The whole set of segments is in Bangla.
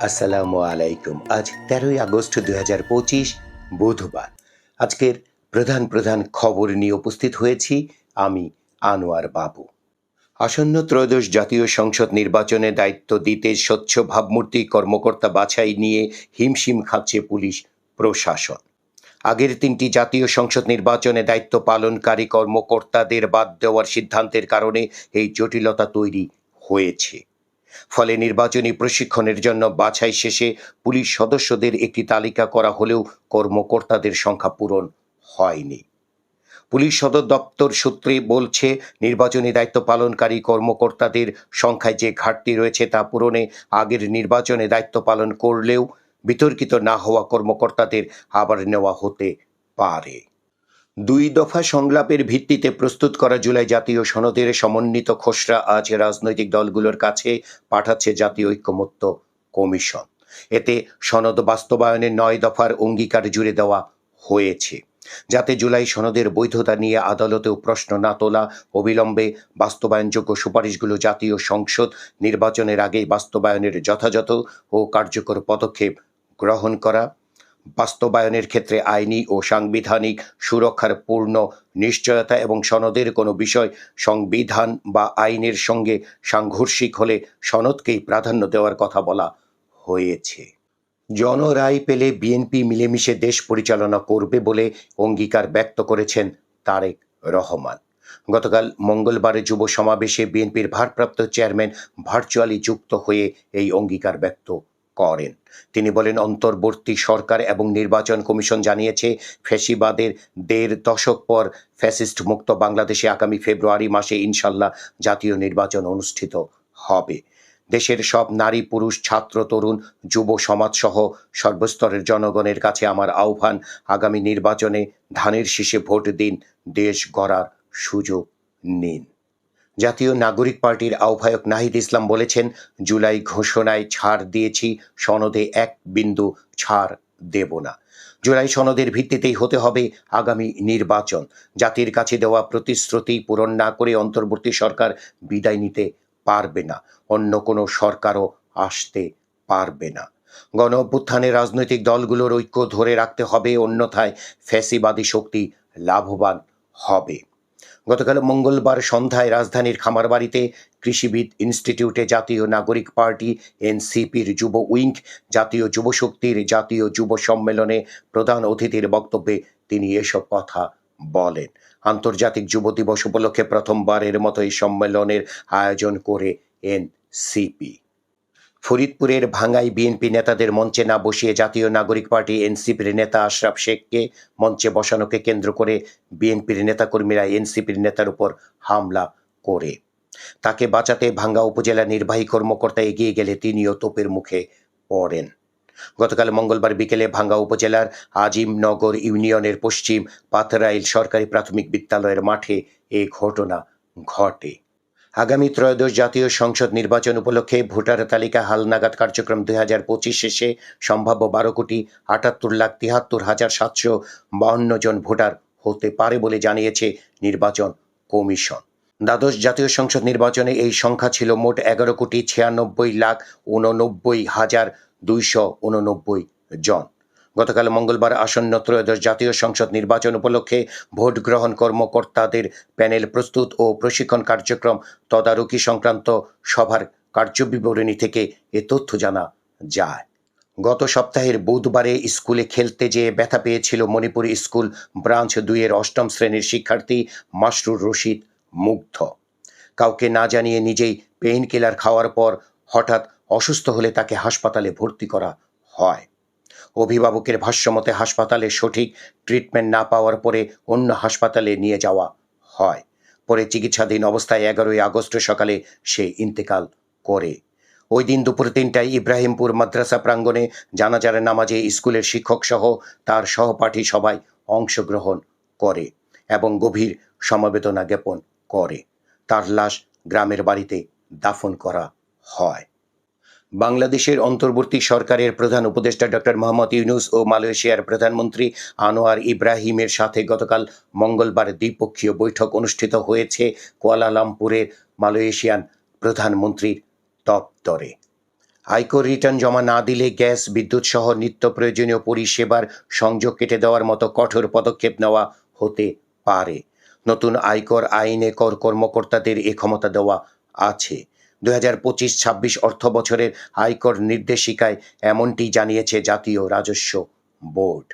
আসসালামু আলাইকুম। আজ তেরোই আগস্ট দুই পঁচিশ, বুধবার। আজকের প্রধান প্রধান খবর নিয়ে উপস্থিত হয়েছি আমি, আনোয়ার বাবু। আসন্ন ত্রয়োদশ জাতীয় সংসদ নির্বাচনে দায়িত্ব দিতে স্বচ্ছ ভাবমূর্তি কর্মকর্তা বাছাই নিয়ে হিমশিম খাচ্ছে পুলিশ প্রশাসন। আগের তিনটি জাতীয় সংসদ নির্বাচনে দায়িত্ব পালনকারী কর্মকর্তাদের বাদ দেওয়ার সিদ্ধান্তের কারণে এই জটিলতা তৈরি হয়েছে। ফলে নির্বাচনী প্রশিক্ষণের জন্য বাছাই শেষে পুলিশ সদস্যদের একটি তালিকা করা হলেও কর্মকর্তাদের সংখ্যা পূরণ হয়নি। পুলিশ সদর দপ্তর সূত্রে বলছে, নির্বাচনী দায়িত্ব পালনকারী কর্মকর্তাদের সংখ্যায় যে ঘাটতি রয়েছে তা পূরণে আগের নির্বাচনে দায়িত্ব পালন করলেও বিতর্কিত না হওয়া কর্মকর্তাদের আবার নেওয়া হতে পারে। দুই দফা সংলাপের ভিত্তিতে প্রস্তুত করা জুলাই জাতীয় সনদের সমন্বিত খসড়া আজ রাজনৈতিক দলগুলোর কাছে পাঠাচ্ছে জাতীয় ঐক্যমত্য কমিশন। এতে সনদ বাস্তবায়নের নয় দফার অঙ্গীকার জুড়ে দেওয়া হয়েছে। যাতে জুলাই সনদের বৈধতা নিয়ে আদালতেও প্রশ্ন না তোলা, অবিলম্বে বাস্তবায়নযোগ্য সুপারিশগুলো জাতীয় সংসদ নির্বাচনের আগেই বাস্তবায়নের যথাযথ ও কার্যকর পদক্ষেপ গ্রহণ করা বাস্তবায়নের ক্ষেত্রে আইনি ও সাংবিধানিক সুরক্ষার পূর্ণ নিশ্চয়তা এবং সনদের কোনো বিষয় সংবিধান বা আইনের সঙ্গে সাংঘর্ষিক হলে সনদকেই প্রাধান্য দেওয়ার কথা বলা হয়েছে। জনরায় পেলে বিএনপি মিলেমিশে দেশ পরিচালনা করবে বলে অঙ্গীকার ব্যক্ত করেছেন তারেক রহমান। গতকাল মঙ্গলবারে যুব সমাবেশে বিএনপির ভারপ্রাপ্ত চেয়ারম্যান ভার্চুয়ালি যুক্ত হয়ে এই অঙ্গীকার ব্যক্ত করেন। তিনি বলেন, অন্তর্বর্তী সরকার এবং নির্বাচন কমিশন জানিয়েছে ফ্যাসিবাদের দেড় দশক পর ফ্যাসিস্ট মুক্ত বাংলাদেশে আগামী ফেব্রুয়ারি মাসে ইনশাল্লাহ জাতীয় নির্বাচন অনুষ্ঠিত হবে। দেশের সব নারী, পুরুষ, ছাত্র, তরুণ, যুব সমাজসহ সর্বস্তরের জনগণের কাছে আমার আহ্বান, আগামী নির্বাচনে ধানের শীষে ভোট দিন, দেশ গড়ার সুযোগ নিন। জাতীয় নাগরিক পার্টির আহ্বায়ক নাহিদ ইসলাম বলেছেন, জুলাই ঘোষণায় ছাড় দিয়েছি, সনদে এক বিন্দু ছাড় দেব না। জুলাই সনদের ভিত্তিতেই হতে হবে আগামী নির্বাচন। জাতির কাছে দেওয়া প্রতিশ্রুতি পূরণ না করে অন্তর্বর্তী সরকার বিদায় নিতে পারবে না। অন্য কোনো সরকারও আসতে পারবে না। গণ অভ্যুত্থানে রাজনৈতিক দলগুলোর ঐক্য ধরে রাখতে হবে, অন্যথায় ফ্যাসিবাদী শক্তি লাভবান হবে। গতকাল মঙ্গলবার সন্ধ্যায় রাজধানীর খামারবাড়িতে কৃষিবিদ ইনস্টিটিউটে জাতীয় নাগরিক পার্টি এনসিপির যুব উইঙ্ক, জাতীয় যুব শক্তির জাতীয় যুব সম্মেলনে প্রধান অতিথির বক্তব্যে তিনি এসব কথা বলেন। আন্তর্জাতিক যুব দিবস উপলক্ষে প্রথমবারের মতো এই সম্মেলনের আয়োজন করে এনসিপি। ফরিদপুরের ভাঙ্গাই বিএনপি নেতাদের মঞ্চে না বসিয়ে জাতীয় নাগরিক পার্টি এনসিপির নেতা আশরাফ শেখকে মঞ্চে বসানোকে কেন্দ্র করে বিএনপির নেতাকর্মীরা এনসিপির নেতার উপর হামলা করে। তাকে বাঁচাতে ভাঙ্গা উপজেলা নির্বাহী কর্মকর্তা এগিয়ে গেলে তিনিও তোপের মুখে পড়েন। গতকাল মঙ্গলবার বিকেলে ভাঙ্গা উপজেলার আজিমনগর ইউনিয়নের পশ্চিম পাথরাইল সরকারি প্রাথমিক বিদ্যালয়ের মাঠে এ ঘটনা ঘটে। আগামী ত্রয়োদশ জাতীয় সংসদ নির্বাচন উপলক্ষে ভোটার তালিকা হালনাগাদ কার্যক্রম দুই হাজার পঁচিশ শেষে সম্ভাব্য বারো কোটি আটাত্তর লাখ তিহাত্তর হাজার সাতশো বাহান্ন জন ভোটার হতে পারে বলে জানিয়েছে নির্বাচন কমিশন। দ্বাদশ জাতীয় সংসদ নির্বাচনে এই সংখ্যা ছিল মোট এগারো কোটি ছিয়ানব্বই লাখ উননব্বই হাজার দুইশো উননব্বই জন। গতকাল মঙ্গলবার আসন্ন ত্রয়োদশ জাতীয় সংসদ নির্বাচন উপলক্ষে ভোট গ্রহণ কর্মকর্তাদের প্যানেল প্রস্তুত ও প্রশিক্ষণ কার্যক্রম তদারকি সংক্রান্ত সভার কার্যবিবরণী থেকে এ তথ্য জানা যায়। গত সপ্তাহের বুধবারে স্কুলে খেলতে যেয়ে ব্যথা পেয়েছিল মণিপুর স্কুল ব্রাঞ্চ দুইয়ের অষ্টম শ্রেণির শিক্ষার্থী মাসরুর রশিদ মুগ্ধ। কাউকে না জানিয়ে নিজেই পেইন কিলার খাওয়ার পর হঠাৎ অসুস্থ হলে তাকে হাসপাতালে ভর্তি করা হয়। অভিভাবকের ভাষ্যমতে হাসপাতালে সঠিক ট্রিটমেন্ট না পাওয়ার পরে অন্য হাসপাতালে নিয়ে যাওয়া হয়। পরে চিকিৎসাধীন অবস্থায় এগারোই আগস্ট সকালে সে ইন্তেকাল করে। ওই দিন দুপুর তিনটায় ইব্রাহিমপুর মাদ্রাসা প্রাঙ্গণে জানাজার নামাজে স্কুলের শিক্ষক সহ তার সহপাঠী সবাই অংশগ্রহণ করে এবং গভীর সমবেদনা জ্ঞাপন করে। তার লাশ গ্রামের বাড়িতে দাফন করা হয়। বাংলাদেশের অন্তর্বর্তী সরকারের প্রধান উপদেষ্টা ডক্টর মোহাম্মদ ইউনুস ও মালয়েশিয়ার প্রধানমন্ত্রী আনোয়ার ইব্রাহিমের সাথে গতকাল মঙ্গলবার দ্বিপক্ষীয় বৈঠক অনুষ্ঠিত হয়েছে কুয়ালালামপুরের মালয়েশিয়ান প্রধানমন্ত্রীর দপ্তরে। আয়কর রিটার্ন জমা না দিলে গ্যাস, বিদ্যুৎ সহ নিত্য প্রয়োজনীয় পরিষেবার সংযোগ কেটে দেওয়ার মতো কঠোর পদক্ষেপ নেওয়া হতে পারে। নতুন আয়কর আইনে কর কর্মকর্তাদের এ ক্ষমতা দেওয়া আছে। দুই হাজার পঁচিশ ছাব্বিশ অর্থ বছরের আয়কর নির্দেশিকায় এমনটি জানিয়েছে জাতীয় রাজস্ব বোর্ড।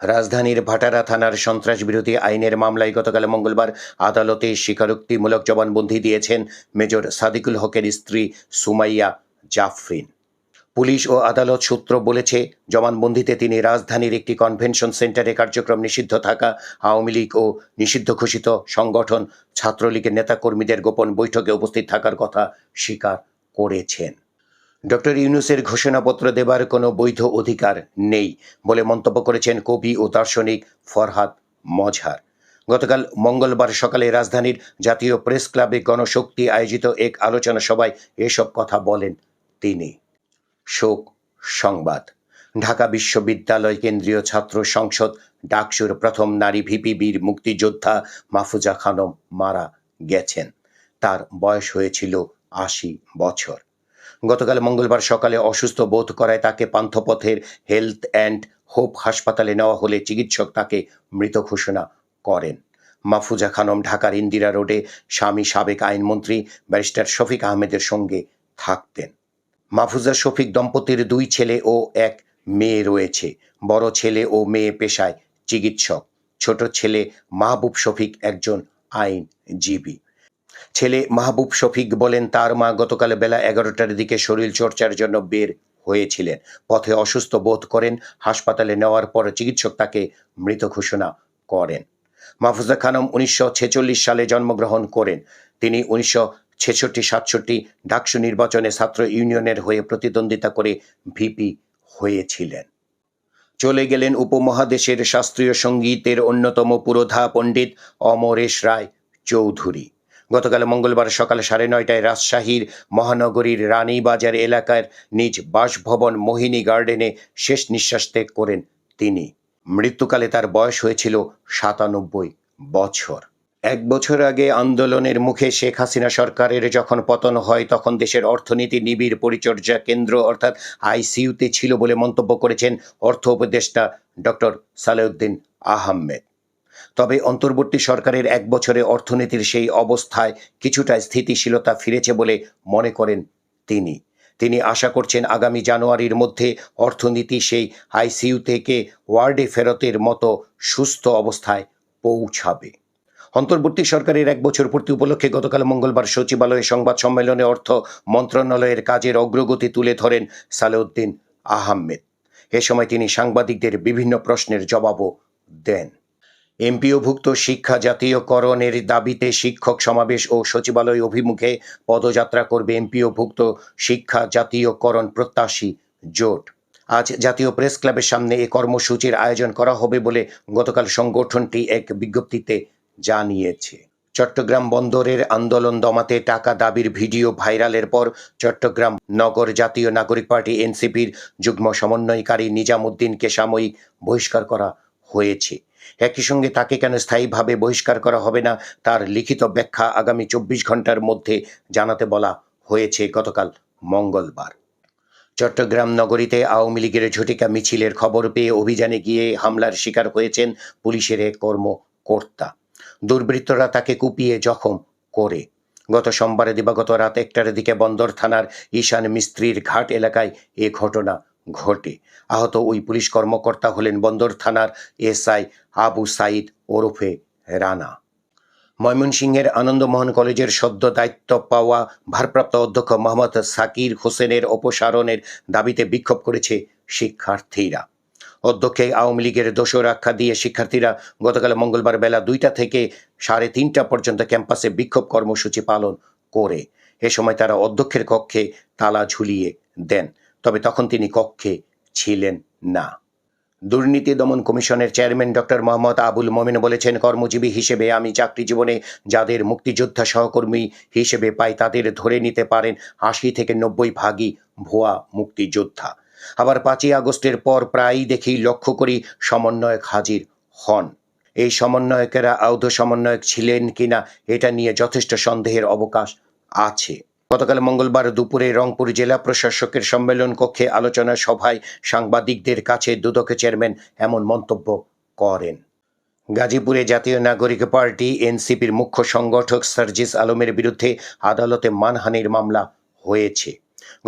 রাজধানীর ভাটারা থানার সন্ত্রাস বিরোধী আইনের মামলায় গতকাল মঙ্গলবার আদালতে স্বীকারোক্তিমূলক জবানবন্দি দিয়েছেন মেজর সাদিকুল হকের স্ত্রী সুমাইয়া জাফরিন। পুলিশ ও আদালত সূত্র বলেছে, জবানবন্দিতে তিনি রাজধানীর একটি কনভেনশন সেন্টারে কার্যক্রম নিষিদ্ধ থাকা, আওয়ামী লীগ ও নিষিদ্ধ ঘোষিত সংগঠন, ছাত্রলীগের নেতাকর্মীদের গোপন বৈঠকে উপস্থিত থাকার কথা স্বীকার করেছেন। ডক্টর ইউনুসের ঘোষণাপত্র দেবার কোনো বৈধ অধিকার নেই বলে মন্তব্য করেছেন কবি ও দার্শনিক ফরহাদ মজহার। গতকাল মঙ্গলবার সকালে রাজধানীর জাতীয় প্রেস ক্লাবে গণশক্তি আয়োজিত এক আলোচনা সভায় এসব কথা বলেন তিনি। শোক সংবাদ। ঢাকা বিশ্ববিদ্যালয় কেন্দ্রীয় ছাত্র সংসদ, ডাকসুর প্রথম নারী ভিপি বীর মুক্তিযোদ্ধা মাহফুজা খানম মারা গেছেন। তার বয়স হয়েছিল আশি বছর। গতকাল মঙ্গলবার সকালে অসুস্থ বোধ করায় তাকে পান্থপথের হেলথ অ্যান্ড হোপ হাসপাতালে নেওয়া হলে চিকিৎসক তাকে মৃত ঘোষণা করেন। মাহফুজা খানম ঢাকার ইন্দিরা রোডে স্বামী সাবেক আইনমন্ত্রী ব্যারিস্টার শফিক আহমেদের সঙ্গে থাকতেন। মাহফুজা শফিক দম্পতির দুই ছেলে ও এক মেয়ে রয়েছে। বড় ছেলে ও মেয়ে পেশায় চিকিৎসক। ছোট ছেলে মাহবুব শফিক একজন আইনজীবী। ছেলে মাহবুব শফিক বলেন, তার মা গতকাল বেলা এগারোটার দিকে শরীর চর্চার জন্য বের হয়েছিলেন। পথে অসুস্থ বোধ করেন, হাসপাতালে নেওয়ার পর চিকিৎসক তাকে মৃত ঘোষণা করেন। মাহফুজা খানম উনিশশো ছেচল্লিশ সালে জন্মগ্রহণ করেন। তিনি উনিশশো ছেষট্টি, সাতষট্টি ডাকসু নির্বাচনে ছাত্র ইউনিয়নের হয়ে প্রতিদ্বন্দ্বিতা করে ভিপি হয়েছিলেন। চলে গেলেন উপমহাদেশের শাস্ত্রীয় সঙ্গীতের অন্যতম পুরোধা পণ্ডিত অমরেশ রায় চৌধুরী। গতকাল মঙ্গলবার সকাল সাড়ে নয়টায় রাজশাহীর মহানগরীর রানীবাজার এলাকার নিজ বাসভবন মোহিনী গার্ডেনে শেষ নিঃশ্বাস ত্যাগ করেন তিনি। মৃত্যুকালে তার বয়স হয়েছিল সাতানব্বই বছর। এক বছর আগে আন্দোলনের মুখে শেখ হাসিনা সরকারের যখন পতন হয়, তখন দেশের অর্থনীতি নিবিড় পরিচর্যা কেন্দ্র অর্থাৎ আইসিইউতে ছিল বলে মন্তব্য করেছেন অর্থ উপদেষ্টা ডক্টর সালেউদ্দিন আহমেদ। তবে অন্তর্বর্তী সরকারের এক বছরে অর্থনীতির সেই অবস্থায় কিছুটা স্থিতিশীলতা ফিরেছে বলে মনে করেন তিনি। তিনি আশা করছেন আগামী জানুয়ারির মধ্যে অর্থনীতি সেই আইসিইউ থেকে ওয়ার্ডে ফেরতের মতো সুস্থ অবস্থায় পৌঁছাবে। অন্তর্বর্তী সরকারের এক বছর পূর্তি উপলক্ষে গতকাল মঙ্গলবার সচিবালয়ে সংবাদ সম্মেলনে অর্থ মন্ত্রণালয়ের কাজের অগ্রগতি তুলে ধরেন সালেউদ্দিন আহমেদ। এ সময় তিনি সাংবাদিকদের বিভিন্ন প্রশ্নের জবাবও দেন। এমপিওভুক্ত শিক্ষা জাতীয়করণের দাবিতে শিক্ষক সমাবেশ ও সচিবালয় অভিমুখে পদযাত্রা করবে এমপিওভুক্ত শিক্ষা জাতীয়করণ প্রত্যাশী জোট। আজ জাতীয় প্রেস ক্লাবের সামনে এ কর্মসূচির আয়োজন করা হবে বলে গতকাল সংগঠনটি এক বিজ্ঞপ্তিতে জানিয়েছে। চট্টগ্রাম বন্দরের আন্দোলন দমাতে টাকা দাবির ভিডিও ভাইরালের পর চট্টগ্রাম নগর জাতীয় নাগরিক পার্টি এনসিপির যুগ্ম সমন্বয়কারী নিজামুদ্দিনকে সাময়িক বহিষ্কার করা হয়েছে। একই সঙ্গে তাকে কেন স্থায়ীভাবে বহিষ্কার করা হবে না, তার লিখিত ব্যাখ্যা আগামী চব্বিশ ঘণ্টার মধ্যে জানাতে বলা হয়েছে গতকাল মঙ্গলবার। চট্টগ্রাম নগরীতে আওয়ামী লীগের ঝটিকা মিছিলের খবর পেয়ে অভিযানে গিয়ে হামলার শিকার হয়েছেন পুলিশের এক কর্মকর্তা। দুর্বৃত্তরা তাকে কুপিয়ে জখম করে। গত সোমবারে দিবাগত রাত একটার দিকে বন্দর থানার ঈশান মিস্ত্রির ঘাট এলাকায় এ ঘটনা ঘটে। আহত ওই পুলিশ কর্মকর্তা হলেন বন্দর থানার এসআই আবু সাইদ ওরফে রানা। ময়মনসিংহের আনন্দমোহন কলেজের সদ্য দায়িত্ব পাওয়া ভারপ্রাপ্ত অধ্যক্ষ মোহাম্মদ সাকির হোসেনের অপসারণের দাবিতে বিক্ষোভ করেছে শিক্ষার্থীরা। অধ্যক্ষে আওয়ামী লীগের দোষর আখ্যা দিয়ে শিক্ষার্থীরা গতকাল মঙ্গলবার বেলা দুইটা থেকে সাড়ে তিনটা পর্যন্ত ক্যাম্পাসে বিক্ষোভ কর্মসূচি পালন করে। এ সময় তারা অধ্যক্ষের কক্ষে তালা ঝুলিয়ে দেন, তবে তখন তিনি কক্ষে ছিলেন না। দুর্নীতি দমন কমিশনের চেয়ারম্যান ডক্টর মোহাম্মদ আবুল মোমেন বলেছেন, কর্মজীবী হিসেবে আমি চাকরি জীবনে যাদের মুক্তিযোদ্ধা সহকর্মী হিসেবে পাই তাদের ধরে নিতে পারেন আশি থেকে নব্বই ভাগই ভুয়া মুক্তিযোদ্ধা। আবার পাঁচই আগস্টের পর প্রায়ই দেখি লক্ষ্য করি সমন্বয়ক হাজির হন। এই সমন্বয়কেরা আউধ সমন্বয়ক ছিলেন কিনা এটা নিয়ে যথেষ্ট সন্দেহের অবকাশ আছে। গতকাল মঙ্গলবার দুপুরে রংপুর জেলা প্রশাসকের সম্মেলন কক্ষে আলোচনা সভায় সাংবাদিকদের কাছে দুদক চেয়ারম্যান এমন মন্তব্য করেন। গাজীপুরে জাতীয় নাগরিক পার্টি, এনসিপির মুখ্য সংগঠক সার্জিস আলমের বিরুদ্ধে আদালতে মানহানির মামলা হয়েছে।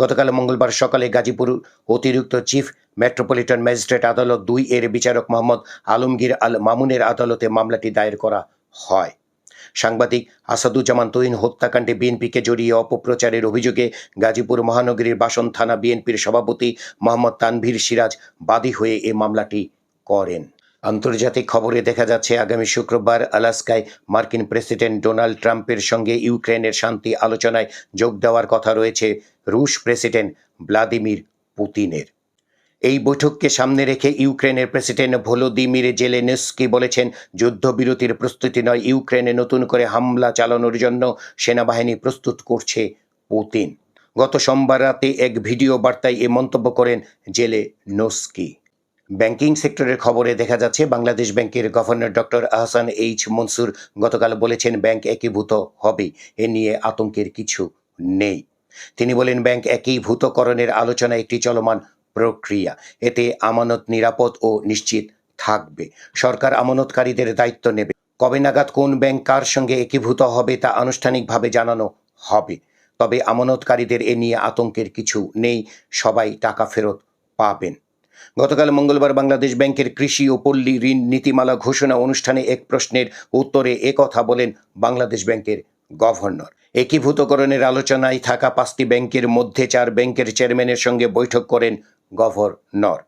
গতকাল মঙ্গলবার সকালে গাজীপুর অতিরিক্ত চিফ মেট্রোপলিটন ম্যাজিস্ট্রেট আদালত দুই এর বিচারক মোহাম্মদ আলমগীর আল মামুনের আদালতে মামলাটি দায়ের করা হয়। সাংবাদিক আসাদুজ্জামান তৈন হত্যাকাণ্ডে বিএনপিকে জড়িয়ে অপপ্রচারের অভিযোগে গাজীপুর মহানগরীর বাসন থানা বিএনপির সভাপতি মোহাম্মদ তানভীর সিরাজ বাদী হয়ে এ মামলাটি করেন। আন্তর্জাতিক খবরে দেখা যাচ্ছে, আগামী শুক্রবার আলাস্কায় মার্কিন প্রেসিডেন্ট ডোনাল্ড ট্রাম্পের সঙ্গে ইউক্রেনের শান্তি আলোচনায় যোগ দেওয়ার কথা রয়েছে রুশ প্রেসিডেন্ট ভ্লাদিমির পুতিনের। এই বৈঠককে সামনে রেখে ইউক্রেনের প্রেসিডেন্ট ভলোদিমির জেলেনস্কি বলেছেন, যুদ্ধবিরতির প্রস্তুতি নয়, ইউক্রেনে নতুন করে হামলা চালানোর জন্য সেনাবাহিনী প্রস্তুত করছে পুতিন। গত সোমবার রাতে এক ভিডিও বার্তায় এ মন্তব্য করেন জেলে নস্কি ব্যাংকিং সেক্টরের খবরে দেখা যাচ্ছে, বাংলাদেশ ব্যাংকের governor doctor Ahsan H Mansur গতকাল বলেছেন, ব্যাংক একীভূত হবে, এ নিয়ে আতঙ্কের কিছু নেই। তিনি বলেন, ব্যাংক একীভূতকরণের আলোচনা একটি চলমান প্রক্রিয়া, এতে আমানত নিরাপদ ও নিশ্চিত থাকবে। সরকার আমানতকারীদের দায়িত্ব নেবে। কবে নাগাদ কোন ব্যাংক কার সঙ্গে একীভূত হবে তা আনুষ্ঠানিকভাবে জানানো হবে। তবে আমানতকারীদের এ নিয়ে আতঙ্কের কিছু নেই, সবাই টাকা ফেরত পাবেন। গতকাল মঙ্গলবার বাংলাদেশ ব্যাংকের কৃষি ও পল্লী ঋণ নীতিমালা ঘোষণা অনুষ্ঠানে এক প্রশ্নের উত্তরে একথা বলেন বাংলাদেশ ব্যাংকের গভর্নর। একীভূতকরণের আলোচনায় থাকা পাঁচটি ব্যাংকের মধ্যে চার ব্যাংকের চেয়ারম্যানের সঙ্গে বৈঠক করেন গভর্নর।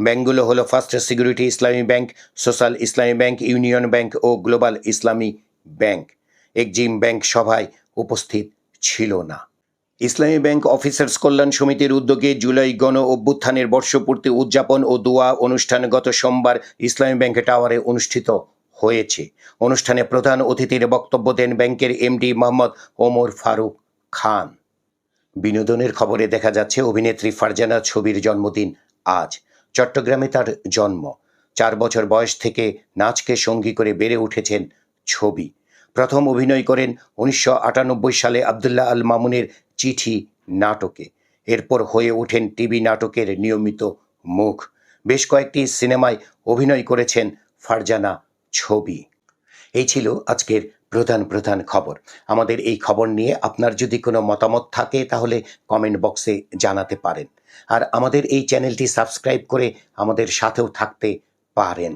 ব্যাংকগুলো হলো first security Islami bank, social Islami bank, union bank ও global Islami bank. Exim bank সভায় উপস্থিত ছিল না। ইসলামী ব্যাংক অফিসার্স কল্যাণ সমিতির উদ্যোগে জুলাই গণ অভ্যুত্থানের বর্ষপূর্তি উদযাপন ও দোয়া অনুষ্ঠান গত সোমবার ইসলামী ব্যাংক টাওয়ারে অনুষ্ঠিত হয়েছে। অনুষ্ঠানে প্রধান অতিথির বক্তব্য দেন ব্যাংকের এমডি মোহাম্মদ ওমর ফারুক খান। বিনোদনের খবরে দেখা যাচ্ছে, অভিনেত্রী ফারজানা ছবির জন্মদিন আজ। চট্টগ্রামে তার জন্ম। চার বছর বয়স থেকে নাচকে সঙ্গী করে বেড়ে উঠেছেন ছবি। প্রথম অভিনয় করেন উনিশশো আটানব্বই সালে আবদুল্লাহ আল মামুনের চিঠি নাটকে। এরপর হয়ে ওঠেন টিভি নাটকের নিয়মিত মুখ। বেশ কয়েকটি সিনেমায় অভিনয় করেছেন ফারজানা ছবি। এই ছিল আজকের প্রধান প্রধান খবর। আমাদের এই খবর নিয়ে আপনার যদি কোনো মতামত থাকে, তাহলে কমেন্ট বক্সে জানাতে পারেন। আর আমাদের এই চ্যানেলটি সাবস্ক্রাইব করে আমাদের সাথেও থাকতে পারেন।